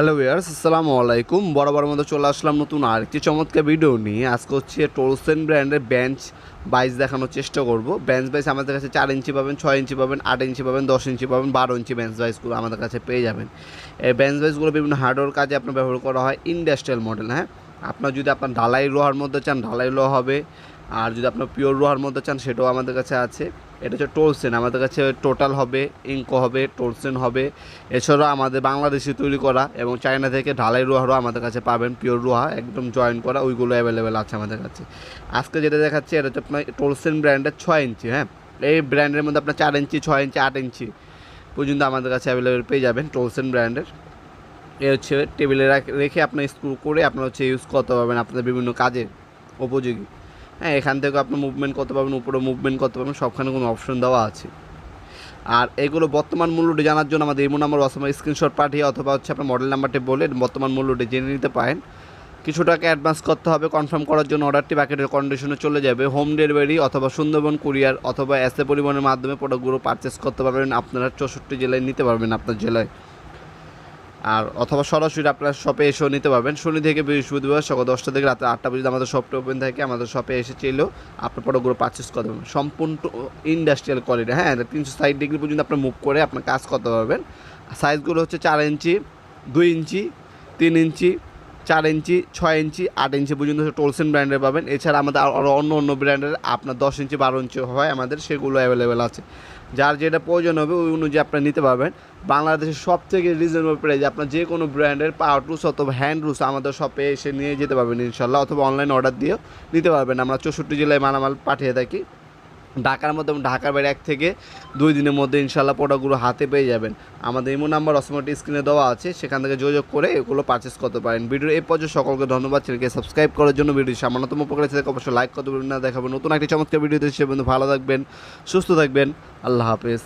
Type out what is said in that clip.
Hello viewers আসসালামু আলাইকুম বরাবর মতো চলে আসলাম নতুন আরেকটি চমৎকার ভিডিও নিয়ে। আজকে হচ্ছে টোলসেন ব্র্যান্ডের বেঞ্চ বাইস দেখানোর চেষ্টা করব। বেঞ্চ বাইস আমাদের কাছে চার ইঞ্চি পাবেন, ছয় ইঞ্চি পাবেন, আট ইঞ্চি পাবেন, দশ ইঞ্চি পাবেন, বারো ইঞ্চি বেঞ্চ বাইসগুলো আমাদের কাছে পেয়ে যাবেন। এই বেঞ্চ বাইসগুলো বিভিন্ন হার্ডওয়ার কাজে আপনার ব্যবহার করা হয় ইন্ডাস্ট্রিয়াল মডেল হ্যাঁ? আপনার যদি আপনার ঢালাই লোহার মধ্যে চান, ঢালাই লোহা হবে। আর যদি আপনার পিওর রোহার মধ্যে চান, সেটাও আমাদের কাছে আছে। এটা হচ্ছে টোলসেন আমাদের কাছে টোটাল হবে ইঙ্কো হবে টোলসেন হবে। এছাড়াও আমাদের বাংলাদেশে তৈরি করা এবং চায়না থেকে ঢালাই রোহারও আমাদের কাছে পাবেন পিওর রোহা, একদম জয়েন করা, ওইগুলো অ্যাভেলেবেল আছে আমাদের কাছে। আজকে যেটা দেখাচ্ছি, এটা হচ্ছে আপনার টোলসেন ব্র্যান্ডের ছয় ইঞ্চি হ্যাঁ? এই ব্র্যান্ডের মধ্যে আপনার চার ইঞ্চি, ছয় ইঞ্চি, আট ইঞ্চি পর্যন্ত আমাদের কাছে অ্যাভেলেবেল পেয়ে যাবেন টোলসেন ব্র্যান্ডের এ হচ্ছে টেবিলে রাখ- আপনার স্ক্রু করে আপনার হচ্ছে ইউজ করতে পারবেন আপনাদের বিভিন্ন কাজে উপযোগী। হ্যাঁ এখান থেকে আপনি মুভমেন্ট করতে পারবেন উপরে মুভমেন্ট করতে পারবেন সবখানে কোনো অপশন দেওয়া আছে। আর এগুলো বর্তমান মূল্যটি জানার জন্য আমাদের ইমো নাম্বার অথবা স্ক্রিনশট পাঠিয়ে অথবা হচ্ছে আপনার মডেল নাম্বারটি বলে বর্তমান মূল্যটি জেনে নিতে পারেন। কিছু টাকা অ্যাডভান্স করতে হবে কনফার্ম করার জন্য অর্ডারটি প্যাকেটের কন্ডিশনে চলে যাবে। হোম ডেলিভারি অথবা সুন্দরবন কুরিয়ার অথবা এসএ পরিবহনের মাধ্যমে প্রোডাক্টগুলো পারচেস করতে পারবেন। আপনারা চৌষট্টি জেলায় নিতে পারবেন আপনার জেলায়। আর অথবা সরাসরি আপনার শপে এসেও নিতে পারবেন। শনি থেকে বৃহস্পতিবার সকাল দশটা থেকে রাতে আটটা পর্যন্ত আমাদের শপটা ওপেন থাকে। আমাদের শপে এসে চাইলেও আপনার প্রোডাক্টগুলো পারচেস করতে পারবেন সম্পূর্ণ ইন্ডাস্ট্রিয়াল কোয়ালিটি হ্যাঁ তিনশো ষাট ডিগ্রি পর্যন্ত আপনার মুভ করে আপনার কাজ করতে পারবেন। সাইজগুলো হচ্ছে চার ইঞ্চি, দুই ইঞ্চি, তিন ইঞ্চি, চার ইঞ্চি, ছয় ইঞ্চি, আট ইঞ্চি পর্যন্ত টোলসেন ব্র্যান্ডের পাবেন। এছাড়া আমাদের আরও অন্য অন্য ব্র্যান্ডের আপনার দশ ইঞ্চি, বারো ইঞ্চি হয় আমাদের। সেগুলো অ্যাভেলেবেল আছে। যার যেটা প্রয়োজন হবে, ওই অনুযায়ী আপনারা নিতে পারবেন। বাংলাদেশের সব থেকে রিজনেবল প্রাইস আপনার যে কোনো ব্র্যান্ডের পাওয়ার টুস অথবা হ্যান্ড রুস আমাদের শপে এসে নিয়ে যেতে পারবেন ইনশাল্লাহ, অথবা অনলাইন অর্ডার দিয়েও নিতে পারবেন। আমরা চৌষট্টি জেলায় মালামাল পাঠিয়ে থাকি। ঢাকার মধ্যে ঢাকার বাইরে এক থেকে দুই দিনের মধ্যে ইনশাল্লাহ প্রোডাক্টগুলো হাতে পেয়ে যাবেন। আমাদের ইমো নাম্বার অসমটি স্ক্রিনে দেওয়া আছে, সেখান থেকে যোগাযোগ করে এগুলো পারচেস করতে পারেন। ভিডিওর এই পর্যন্ত সকলকে ধন্যবাদ। চ্যানেলকে সাবস্ক্রাইব করার জন্য ভিডিও সামান্যতম উপকার থেকে অবশ্যই লাইক করতে পারবেন না। দেখাবেন নতুন একটি চমৎকার ভিডিও সে বন্ধু ভালো থাকবেন, সুস্থ থাকবেন। আল্লাহ হাফেজ।